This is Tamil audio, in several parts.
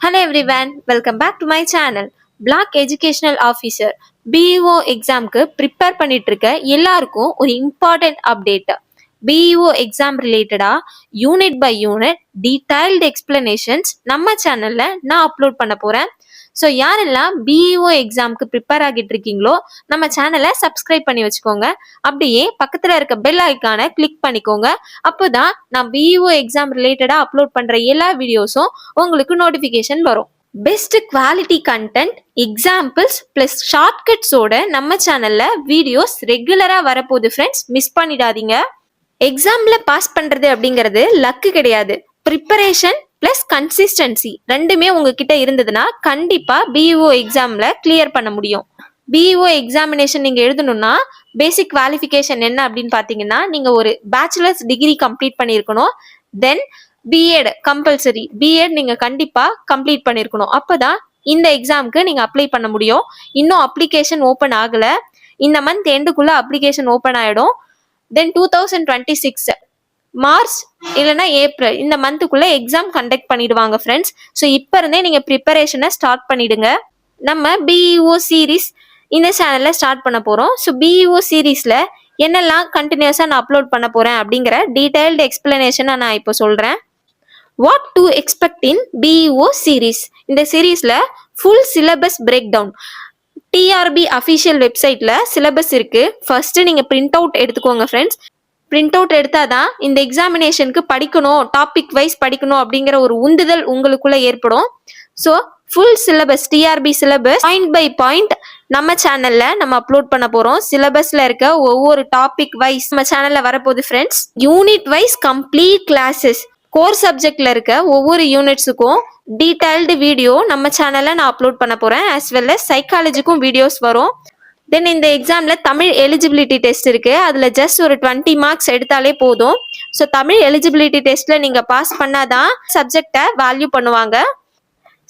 Hello everyone welcome back to my channel block educational officer BEO எக்ஸாம்க்கு ப்ரிப்பேர் பண்ணிட்டு இருக்க எல்லாருக்கும் ஒரு இம்பார்ட்டன்ட் அப்டேட் பிஇஓ எக்ஸாம் ரிலேட்டடாக unit by unit detailed explanations நம்ம சேனலில் நான் அப்லோட் பண்ண போகிறேன் ஸோ யாரெல்லாம் பிஇஓ எக்ஸாமுக்கு ப்ரிப்பேர் ஆகிட்டு இருக்கீங்களோ நம்ம சேனலை சப்ஸ்கிரைப் பண்ணி வச்சுக்கோங்க. அப்படியே பக்கத்தில் இருக்க பெல் ஐக்கானை கிளிக் பண்ணிக்கோங்க. அப்போதான் நான் பிஇஓ எக்ஸாம் ரிலேட்டடாக அப்லோட் பண்ணுற எல்லா வீடியோஸும் உங்களுக்கு நோட்டிஃபிகேஷன் வரும். Best quality content examples plus ஷார்ட்கட்ஸோட நம்ம சேனலில் வீடியோஸ் ரெகுலராக வரப்போகுது ஃப்ரெண்ட்ஸ் மிஸ் பண்ணிடாதீங்க. எக்ஸாம்ல பாஸ் பண்றது அப்படிங்கிறது லக்கு கிடையாது. ப்ரிப்பரேஷன் ப்ளஸ் கன்சிஸ்டன்சி ரெண்டுமே உங்ககிட்ட இருந்ததுன்னா கண்டிப்பா பிஇஓ எக்ஸாம்ல கிளியர் பண்ண முடியும். பிஇஓ எக்ஸாமினேஷன் நீங்க எழுதணும்னா பேசிக் குவாலிஃபிகேஷன் என்ன அப்படின்னு பாத்தீங்கன்னா நீங்க ஒரு பேச்சுலர்ஸ் டிகிரி கம்ப்ளீட் பண்ணியிருக்கணும். தென் பிஎட் கம்பல்சரி பிஎட் நீங்க கண்டிப்பா கம்ப்ளீட் பண்ணிருக்கணும் அப்பதான் இந்த எக்ஸாம்க்கு நீங்க அப்ளை பண்ண முடியும். இன்னும் அப்ளிகேஷன் ஓப்பன் ஆகல. இந்த மந்த் எண்டுக்குள்ள அப்ளிகேஷன் ஓப்பன் ஆயிடும். Then two thousand twenty six March இல்லைன்னா ஏப்ரல் இந்த மந்த்துக்குள்ளே எக்ஸாம் கண்டக்ட் பண்ணிடுவாங்க ஃப்ரெண்ட்ஸ் ஸோ இப்போ இருந்தே நீங்கள் ப்ரிப்பரேஷனை ஸ்டார்ட் பண்ணிடுங்க. நம்ம பிஇஓ சீரீஸ் இந்த சேனலில் ஸ்டார்ட் பண்ண போகிறோம் ஸோ பிஇஓ சீரீஸில் என்னெல்லாம் கண்டினியூஸாக நான் அப்லோட் பண்ண போகிறேன் அப்படிங்கிற டீட்டெயில்டு எக்ஸ்பிளனேஷனை நான் இப்போ சொல்கிறேன் what to expect in BEO series இந்த சீரீஸில் full syllabus break down TRB official வெப்சைட்டில் சிலபஸ் இருக்குது ஃபஸ்ட்டு நீங்கள் பிரிண்ட் அவுட் எடுத்துக்கோங்க ஃப்ரெண்ட்ஸ் பிரிண்ட் அவுட் எடுத்தால் தான் இந்த எக்ஸாமினேஷனுக்கு படிக்கணும் டாபிக் வைஸ் படிக்கணும் அப்படிங்கிற ஒரு உந்துதல் உங்களுக்குள்ளே ஏற்படும். So full syllabus TRB syllabus point by point நம்ம சேனல்ல நம்ம அப்லோட் பண்ண போறோம். சிலபஸ்ல இருக்க ஒவ்வொரு டாபிக் வைஸ் நம்ம சேனல்ல வரப்போகுது friends unit wise complete classes core சப்ஜெக்டில் இருக்க ஒவ்வொரு யூனிட்ஸுக்கும் டீட்டெயில்டு வீடியோ நம்ம சேனலில் நான் அப்லோட் பண்ண போகிறேன் ஆஸ் வெல் அஸ் சைக்காலஜிக்கும் வீடியோஸ் வரும். தென் இந்த எக்ஸாமில் தமிழ் எலிஜிபிலிட்டி டெஸ்ட் இருக்குது அதில் ஜஸ்ட் ஒரு டுவெண்ட்டி மார்க்ஸ் எடுத்தாலே போதும். ஸோ தமிழ் எலிஜிபிலிட்டி டெஸ்ட்டில் நீங்கள் பாஸ் பண்ணாதான் சப்ஜெக்டை வேல்யூ பண்ணுவாங்க.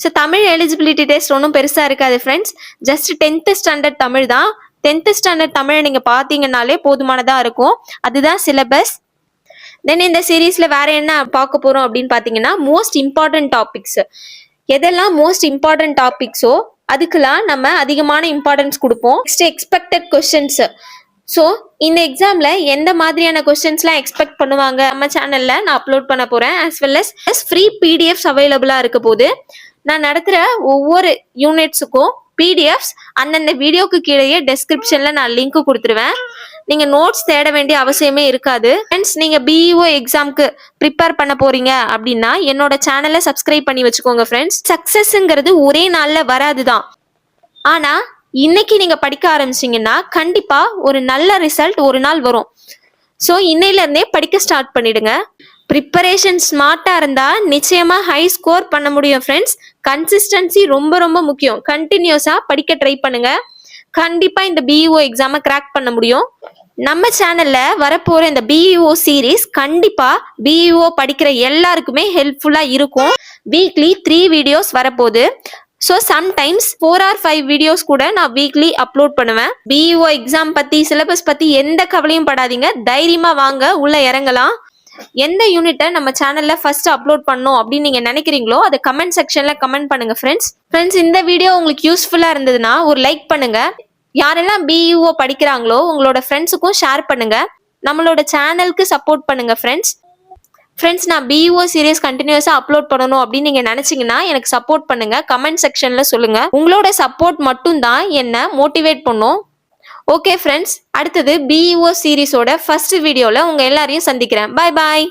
ஸோ தமிழ் எலிஜிபிலிட்டி டெஸ்ட் ஒன்றும் பெருசாக இருக்காது friends just tenth standard Tamil தான். டென்த்து ஸ்டாண்டர்ட் தமிழை நீங்கள் பார்த்தீங்கன்னாலே போதுமானதாக இருக்கும். அதுதான் சிலபஸ் தென் இந்த சீரீஸ்ல வேற என்ன பார்க்க போகிறோம் அப்படின்னு பார்த்தீங்கன்னா மோஸ்ட் இம்பார்ட்டன்ட் டாபிக்ஸ் எதெல்லாம் மோஸ்ட் இம்பார்ட்டன்ட் டாபிக்ஸோ அதுக்கெல்லாம் நம்ம அதிகமான இம்பார்ட்டன்ஸ் கொடுப்போம். நெக்ஸ்ட் எக்ஸ்பெக்டட் கொஸ்டின்ஸ் ஸோ இந்த எக்ஸாமில் எந்த மாதிரியான கொஸ்டின்ஸ்லாம் எக்ஸ்பெக்ட் பண்ணுவாங்க? நம்ம சேனலில் நான் அப்லோட் பண்ண போகிறேன் as well as free PDFs அவைலபிளாக இருக்க போது நான் நடத்துகிற ஒவ்வொரு யூனிட்ஸுக்கும் பிடிஎஃப்ஸ் அந்தந்த வீடியோக்கு கீழேயே டெஸ்கிரிப்ஷனில் நான் லிங்க் கொடுத்துருவேன். நீங்கள் நோட்ஸ் தேட வேண்டிய அவசியமே இருக்காது. ஃப்ரெண்ட்ஸ் நீங்கள் பிஇஓ எக்ஸாம்க்கு ப்ரிப்பேர் பண்ண போறீங்க அப்படின்னா என்னோட சேனலை சப்ஸ்கிரைப் பண்ணி வச்சுக்கோங்க ஃப்ரெண்ட்ஸ் சக்சஸ்ங்கிறது ஒரே நாளில் வராது தான். ஆனால் இன்னைக்கு நீங்கள் படிக்க ஆரம்பிச்சீங்கன்னா கண்டிப்பாக ஒரு நல்ல ரிசல்ட் ஒரு நாள் வரும். ஸோ இன்னையிலேருந்தே படிக்க ஸ்டார்ட் பண்ணிடுங்க. ப்ரிப்பரேஷன் ஸ்மார்ட்டாக இருந்தால் நிச்சயமாக ஹை ஸ்கோர் பண்ண முடியும் ஃப்ரெண்ட்ஸ் கன்சிஸ்டன்சி ரொம்ப ரொம்ப முக்கியம். கண்டினியூஸாக படிக்க ட்ரை பண்ணுங்கள் கண்டிப்பாக இந்த பிஇஓ எக்ஸாமை கிராக் பண்ண முடியும். நம்ம சேனலில் வரப்போகிற இந்த பிஇஓ சீரீஸ் கண்டிப்பாக பிஇஓ படிக்கிற எல்லாருக்குமே ஹெல்ப்ஃபுல்லாக இருக்கும். வீக்லி த்ரீ வீடியோஸ் வரப்போகுது. So sometimes four or five videos கூட நான் வீக்லி அப்லோட் பண்ணுவேன். பிஇஓ எக்ஸாம் பற்றி சிலபஸ் பற்றி எந்த கவலையும் படாதீங்க. தைரியமாக வாங்க உள்ளே இறங்கலாம். எந்த யூனிட்டை நம்ம சேனல்ல ஃபர்ஸ்ட் அப்லோட் பண்ணோம் அப்படின்னு நீங்க நினைக்கிறீங்களோ அதை கமெண்ட் செக்ஷன்ல கமெண்ட் பண்ணுங்க ஃப்ரெண்ட்ஸ் ஃப்ரெண்ட்ஸ் இந்த வீடியோ உங்களுக்கு யூஸ்ஃபுல்லா இருந்ததுன்னா ஒரு லைக் பண்ணுங்க. யாரெல்லாம் பிஇஓ படிக்கிறாங்களோ உங்களோட ஃப்ரெண்ட்ஸுக்கும் ஷேர் பண்ணுங்க. நம்மளோட சேனலுக்கு சப்போர்ட் பண்ணுங்க ஃப்ரெண்ட்ஸ் ஃப்ரெண்ட்ஸ் நான் பிஇஓ சீரியஸ் கண்டினியூஸாக அப்லோட் பண்ணணும் அப்படின்னு நீங்கள் நினச்சிங்கன்னா எனக்கு சப்போர்ட் பண்ணுங்க. கமெண்ட் செக்ஷனில் சொல்லுங்க. உங்களோட சப்போர்ட் மட்டும்தான் என்னை மோட்டிவேட் பண்ணும். ஓகே ஃப்ரெண்ட்ஸ் அடுத்தது பிஇஓ சீரிஸோட ஃபர்ஸ்ட் வீடியோவில் உங்கள் எல்லாரையும் சந்திக்கிறேன். பாய் பாய்